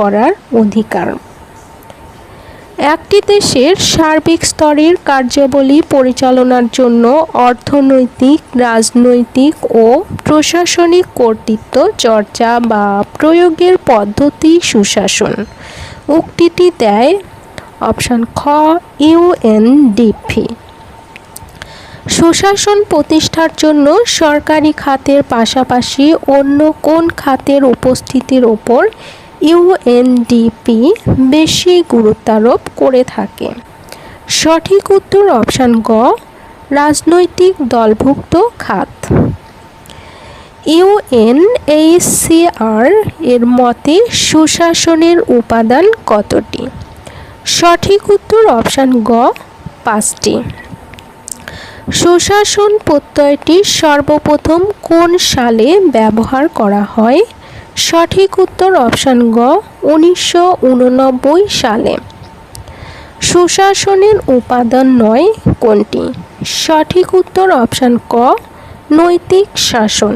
করার অধিকার। একটি দেশের সার্বিক স্তরের কার্যাবলী পরিচালনার জন্য অর্থনৈতিক, রাজনৈতিক ও প্রশাসনিক কর্তৃত্ব, চর্চা বা প্রয়োগের পদ্ধতি সুশাসন। উক্তিটি দেয় অপশান খ ইউএনডিপি সুশাসন প্রতিষ্ঠার জন্য সরকারি খাতের পাশাপাশি অন্য কোন খাতের উপস্থিতির ওপর ইউএনডিপি বেশি গুরুত্বারোপ করে থাকে। সঠিক উত্তর অপশান গ, রাজনৈতিক দলভুক্ত খাত। ইউএনএইচসিআর এর মতে সুশাসনের উপাদান কতটি? সঠিক উত্তর অপশান গ, পাঁচটি। সুশাসন প্রত্যয়টি সর্বপ্রথম কোন সালে ব্যবহার করা হয়? সঠিক উত্তর অপশান গ, উনিশশো উননব্বই সালে। সুশাসনের উপাদান নয় কোনটি? সঠিক উত্তর অপশান ক, নৈতিক শাসন।